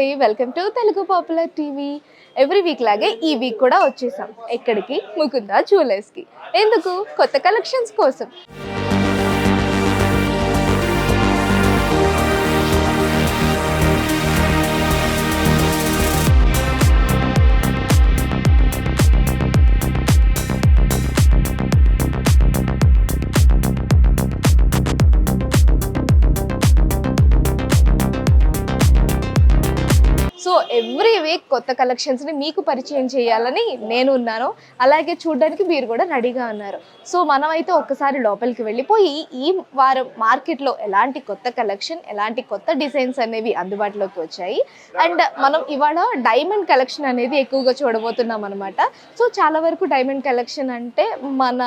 నమస్తే welcome to Telugu popular TV. Every week లాగే ఈ వీక్ కూడా వచ్చేసాం. ఎక్కడికి? ముకుందా జ్యువెలర్స్కి. ఎందుకు? కొత్త కలెక్షన్స్ కోసం. ఎవ్రీ కొత్త కలెక్షన్స్ని మీకు పరిచయం చేయాలని నేను ఉన్నాను. అలాగే చూడడానికి మీరు కూడా రెడీగా ఉన్నారు. సో మనమైతే ఒక్కసారి లోపలికి వెళ్ళిపోయి ఈ వారం మార్కెట్లో ఎలాంటి కొత్త కలెక్షన్ ఎలాంటి కొత్త డిజైన్స్ అనేవి అందుబాటులోకి వచ్చాయి. అండ్ మనం ఇవాళ డైమండ్ కలెక్షన్ అనేది ఎక్కువగా చూడబోతున్నాం అనమాట సో చాలా వరకు డైమండ్ కలెక్షన్ అంటే మన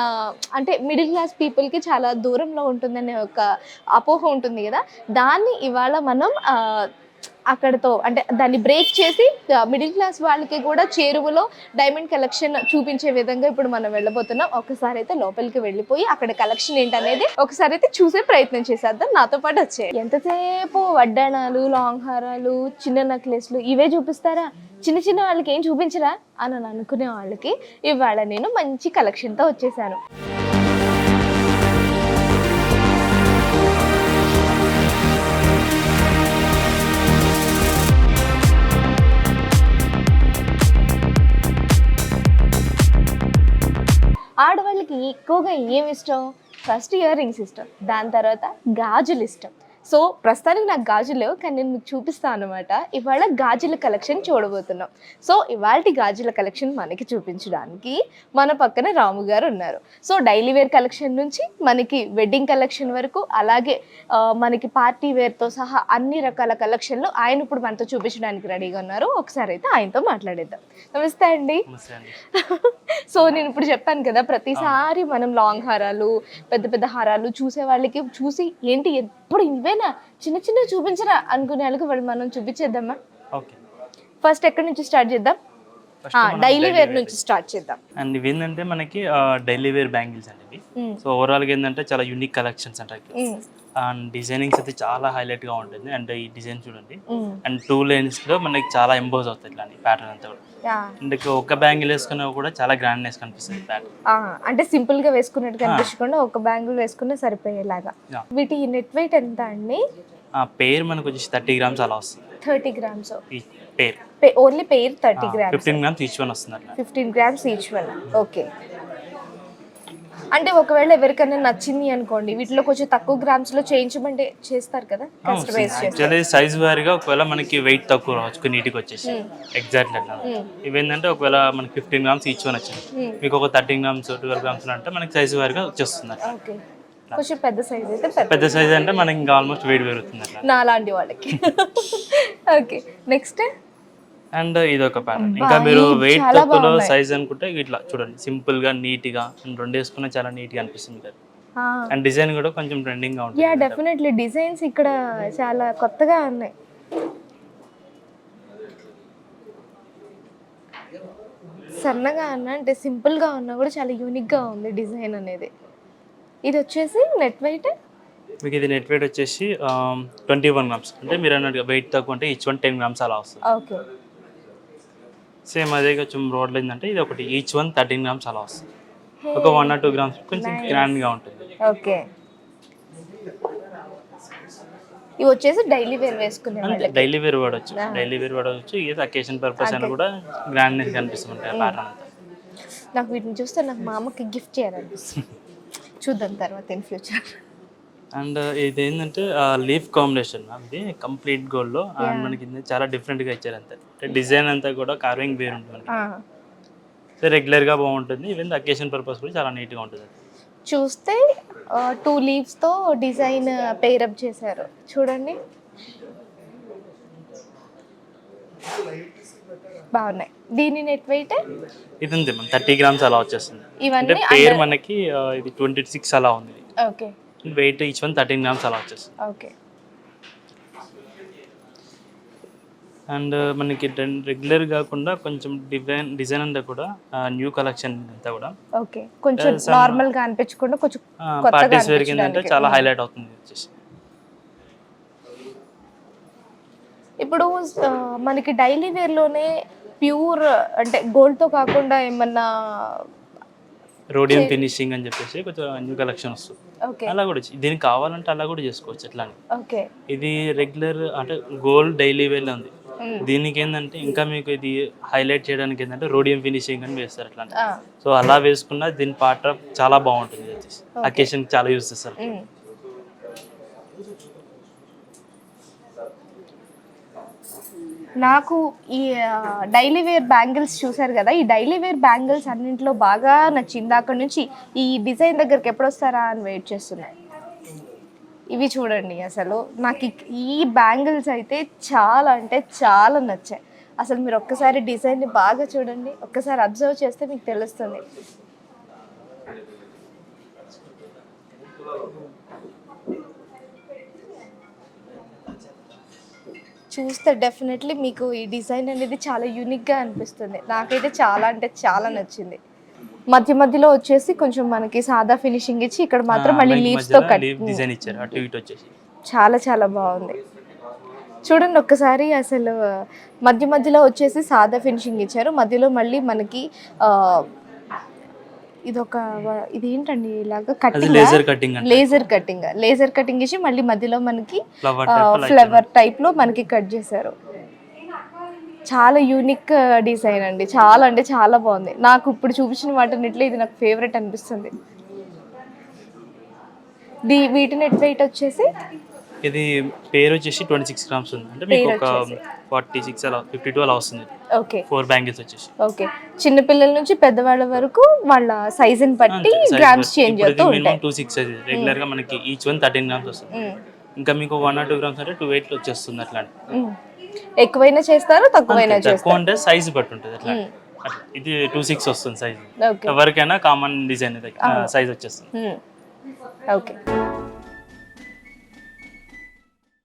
అంటే మిడిల్ క్లాస్ పీపుల్కి చాలా దూరంలో ఉంటుందనే ఒక అపోహ ఉంటుంది కదా. దాన్ని ఇవాళ మనం అక్కడతో అంటే దాన్ని బ్రేక్ చేసి మిడిల్ క్లాస్ వాళ్ళకి కూడా చేరువలో డైమండ్ కలెక్షన్ చూపించే విధంగా ఇప్పుడు మనం వెళ్ళబోతున్నాం. ఒకసారి అయితే లోపలికి వెళ్ళిపోయి అక్కడ కలెక్షన్ ఏంటనేది ఒకసారి అయితే చూసే ప్రయత్నం చేసేద్దాం. నాతో పాటు వచ్చే. ఎంతసేపు వడ్డాణాలు లాంగ్ హారాలు చిన్న నెక్లెస్లు ఇవే చూపిస్తారా? చిన్న చిన్న వాళ్ళకి ఏం చూపించరా? అని అని అనుకునే వాళ్ళకి ఇవాళ నేను మంచి కలెక్షన్తో వచ్చేసాను. ఎక్కువగా ఏమి ఇష్టం? ఫస్ట్ ఇయర్ రింగ్స్ ఇష్టం దాని తర్వాత గాజులు ఇష్టం. సో ప్రస్తుతానికి నాకు గాజులు లేవు కానీ నేను మీకు చూపిస్తాను అనమాట ఇవాళ గాజుల కలెక్షన్ చూడబోతున్నాం. సో ఇవాళ గాజుల కలెక్షన్ మనకి చూపించడానికి మన పక్కన రాము గారు ఉన్నారు. సో డైలీ వేర్ కలెక్షన్ నుంచి మనకి వెడ్డింగ్ కలెక్షన్ వరకు అలాగే మనకి పార్టీ వేర్తో సహా అన్ని రకాల కలెక్షన్లు ఆయన ఇప్పుడు మనతో చూపించడానికి రెడీగా ఉన్నారు. ఒకసారి అయితే ఆయనతో మాట్లాడేద్దాం. నమస్తే అండి. సో నేను ఇప్పుడు చెప్పాను కదా ప్రతిసారి మనం లాంగ్ హారాలు పెద్ద పెద్ద హారాలు చూసే వాళ్ళకి చూసి ఏంటి ఎప్పుడు ఇవేనా చిన్న చిన్న చూపించరా అనుకునే వాళ్ళకి వాళ్ళు మనం చూపించేద్దామా ఓకే ఫస్ట్ ఎక్కడి నుంచి స్టార్ట్ చేద్దాం డైలీ వేర్. నుంచి స్టార్ట్ చేద్దాం అండ్ ఇవి ఏంటంటే మనకి డైలీ వేర్ బ్యాంగిల్స్ అండి. సో ఓవరాల్గా ఏంటంటే చాలా యూనిక్ కలెక్షన్స్ అంటారు మ్మ్. అండ్ డిజైనింగ్స్ అయితే చాలా highlight గా ఉంటుంది. అండ్ ఈ డిజైన్ చూడండి. అండ్ టూ లో మనకి చాలా ఎంబోజ్ అవుతుంది ఇట్లా ప్యాటర్న్ అంతా కూడా. అండ్ ఒక బ్యాంగిల్ వేసుకున్నా కూడా చాలా గ్రాండ్నెస్ కనిపిస్తుంది ప్యాటర్న్. అంటే సింపుల్గా వేసుకున్నట్టు కనిపించకుండా ఒక బ్యాంగిల్ వేసుకున్నా సరిపోయేలాగా. వీటి నెట్ వెయిట్ ఎంత అండి? పేర్ మనకు వచ్చేసి థర్టీ గ్రామ్స్ అలా వస్తుంది. Thirty grams. Pair. Only pair thirty grams. Fifteen grams each one వస్తుంది fifteen grams each one. Okay. అంటే ఒకవేళ ఎవరికైనా నచ్చింది అనుకోండి వీటిలో కొంచెం తక్కువ గ్రామ్స్లో చేయించమంటే చేస్తారు కదా? కస్టమైజ్ యాక్చువల్లీ సైజ్ వారీగా ఒకవేళ మనకి వెయిట్ తక్కువ రావచ్చు కొన్నిటికి వచ్చేసి ఎగ్జాక్ట్లీ అట్లా. మ్మ్. ఇవేంటంటే ఒకవేళ మనకి ఫిఫ్టీన్ గ్రామ్స్ ఈచ్ వన్ వచ్చింది. మీకు ఒక థర్టీన్ గ్రామ్స్ ట్వెల్వ్ గ్రామ్స్ అంటే మనకి సైజ్ వారీగా వచ్చేస్తుంది. ఓకే కొంచెం పెద్ద సైజ్ అయితే పెద్ద సైజ్ అంటే మనకి ఇంకా ఆల్మోస్ట్ వెయిట్ పెరుగుతుంది అట్లా. నాలాంటి వాళ్ళకి. ఓకే నెక్స్ట్ అండ్ ఇది ఒక ప్యాటర్న్ ఇంకా మీరు వెయిట్ తక్కువలో బాగున్నాయి. సైజ్ అనుకుంటే ఇట్లా చూడండి. సింపుల్గా నీట్గా రెండు వేసుకున్న చాలా నీట్గా అనిపిస్తుంది కదా అండ్ డిజైన్ కూడా కొంచెం ట్రెండింగ్గా యా ఉంటుంది డెఫినెట్లీ డిజైన్స్ ఇక్కడ చాలా కొత్తగా ఉన్నాయి. సన్నగా అన్న అంటే simple గా ఉన్నా కూడా చాలా unique గా ఉంది డిజైన్ అనేది. ఇది వచ్చేసి నెట్ వెయిట్ మీకు ఇది నెట్ వెయిట్ వచ్చేసి ట్వంటీ వన్ గ్రామ్స్ అంటే మీరు అన్నట్టుగా వెయిట్ తక్కువ అంటే ఈచ్ వన్ టెన్ గ్రామ్స్ అలా వస్తుంది. ఓకే సేమ్ అదే కొంచెం రోడ్లో ఏంటంటే ఇది ఒకటి ఈచ్ వన్ థర్టీన్ గ్రామ్స్ అలా వస్తుంది. ఒక వన్ ఆర్ టూ గ్రామ్స్ కొంచెం గ్రాండ్గా ఉంటుంది. ఓకే. ఇవి వచ్చేసి డైలీ వేర్ వేసుకునే డైలీ వేర్ వాడచ్చు డైలీ వేర్ వాడవచ్చు ఇది అకేషన్ పర్పస్ అని కూడా గ్రాండ్నెస్ కనిపిస్తుంది ప్యాటర్న్ అంతా. నాకు వీటిని చూస్తే నాకు మా అమ్మకి గిఫ్ట్ చేయాలనిపిస్తుంది. చూద్దాం తర్వాత ఇన్ ఫ్యూచర్ అండ్ ఇది ఏంటంటే లీఫ్ కాంబినేషన్ ఇది కంప్లీట్ గోల్డ్లో అండ్ మనకి చాలా డిఫరెంట్గా ఇచ్చారు అంతే. అంటే డిజైన్ అంతా కూడా కార్వింగ్ వేరు ఉంటుంది సో రెగ్యులర్గా బాగుంటుంది ఈవెన్ అకేషన్ పర్పస్ కూడా చాలా నీట్గా ఉంటుంది. చూస్తే టూ లీవ్స్తో డిజైన్ పేరప్ చేశారు. చూడండి. బాగున్నాయి. దీని నెట్ వెయిట్ ఇది ఉంది మనం థర్టీ గ్రామ్స్ అలా వచ్చేస్తుంది. ఇవన్నీ పేర్ మనకి ఇది ట్వంటీ సిక్స్ అలా ఉంది. Okay weight each one thirteen grams అలా వచ్చేస్తుంది. ఓకే. అండ్ మనకి రెగ్యులర్ కాకుండా కొంచెం డిజైన్ డిజైన్ అంతా కూడా న్యూ కలెక్షన్ అంతా కూడా. ఓకే. కొంచెం నార్మల్గా అనిపించకుండా కొంచెం కొత్తగా పార్టీస్ వేర్ కింద అంటే. చాలా హైలైట్ అవుతుంది వచ్చేసి. ఇప్పుడు మనకి డైలీ వేర్లోనే ప్యూర్ అంటే గోల్డ్తో కాకుండా ఏమన్నా రోడియం ఫినిషింగ్ అని చెప్పేసి కొంచెం న్యూ కలెక్షన్ వస్తుంది. అలా కూడా దీనికి కావాలంటే అలా కూడా చేసుకోవచ్చు ఎట్లా అని ఇది రెగ్యులర్ అంటే గోల్డ్ డైలీ వేర్ ఉంది. దీనికి ఏంటంటే ఇంకా మీకు ఇది హైలైట్ చేయడానికి ఏంటంటే రోడియం ఫినిషింగ్ అని వేస్తారు అట్లా సో అలా వేసుకున్న దీని పాట చాలా బాగుంటుంది. అకేషన్ చాలా యూస్ చేస్తారు. నాకు ఈ డైలీ వేర్ బ్యాంగిల్స్ చూసారు కదా ఈ డైలీ వేర్ బ్యాంగిల్స్ అన్నింటిలో బాగా నచ్చింది. అక్కడ నుంచి ఈ డిజైన్ దగ్గరికి ఎప్పుడు వస్తారా అని వెయిట్ చేస్తున్నాను ఇవి చూడండి అసలు. నాకు ఈ బ్యాంగిల్స్ అయితే చాలా అంటే చాలా నచ్చాయి. అసలు మీరు ఒక్కసారి డిజైన్ని బాగా చూడండి. ఒక్కసారి అబ్జర్వ్ చేస్తే మీకు తెలుస్తుంది. చూస్తే డెఫినెట్లీ మీకు ఈ డిజైన్ అనేది చాలా యూనిక్గా అనిపిస్తుంది. నాకైతే చాలా అంటే చాలా నచ్చింది. మధ్య మధ్యలో వచ్చేసి కొంచెం మనకి సాదా ఫినిషింగ్ ఇచ్చి ఇక్కడ మాత్రం మళ్ళీ లీవ్స్తో కట్ లీవ్ డిజైన్ ఇచ్చారు. అటు ఇటు వచ్చేసి. చాలా చాలా బాగుంది. చూడండి ఒక్కసారి అసలు మధ్య మధ్యలో వచ్చేసి సాదా ఫినిషింగ్ ఇచ్చారు. మధ్యలో మళ్ళీ మనకి ఇదొక ఇది ఏంటండి ఇలాగా cutting laser cutting laser cutting laser cutting ఇచ్చి మళ్ళీ మధ్యలో మనకి ఫ్లవర్ టైప్లో మనకి కట్ చేశారు. చాలా యూనిక్ డిజైన్ అండి. చాలా అంటే చాలా బాగుంది. నాకు ఇప్పుడు చూపించిన వాటినిట్లో ఇది నాకు ఫేవరెట్ అనిపిస్తుంది. దీ వీటి నెట్ వెయిట్ వచ్చేసి ఇది పేరు వచ్చేసి ట్వంటీ సిక్స్ గ్రామ్స్ ఉంది. అంటే మీకు ఒక ఫార్టీ సిక్స్ అలా ఫిఫ్టీ టూ అలా వస్తుంది. ఓకే ఫోర్ బ్యాంగిల్స్ వచ్చేసి. ఓకే చిన్నపిల్లల నుంచి పెద్దవాళ్ళ వరకు వాళ్ళ సైజుని బట్టి గ్రామ్స్ చేంజ్ అవుతూ ఉంటాయి. టూ సిక్స్ రెగ్యులర్గా మనకి ఈచ్ వన్ థర్టీన్ గ్రామ్స్ వస్తుంది. ఉమ్, ఇంకా మీకు వన్ ఆర్ టూ గ్రామ్స్ అంటే టూ ఎయిట్ వచ్చేస్తుంది అట్లా ఉమ్. ఎక్కువైనా చేస్తారు? తక్కువైనా చేస్తారు తక్కువ అంటే సైజ్ బట్టి ఉంటుంది అట్లా. ఇది టూ సిక్స్ వస్తుంది సైజ్ ఓకే ఎవరికైనా కామన్ డిజైన్ సైజ్ వచ్చేస్తుంది. ఓకే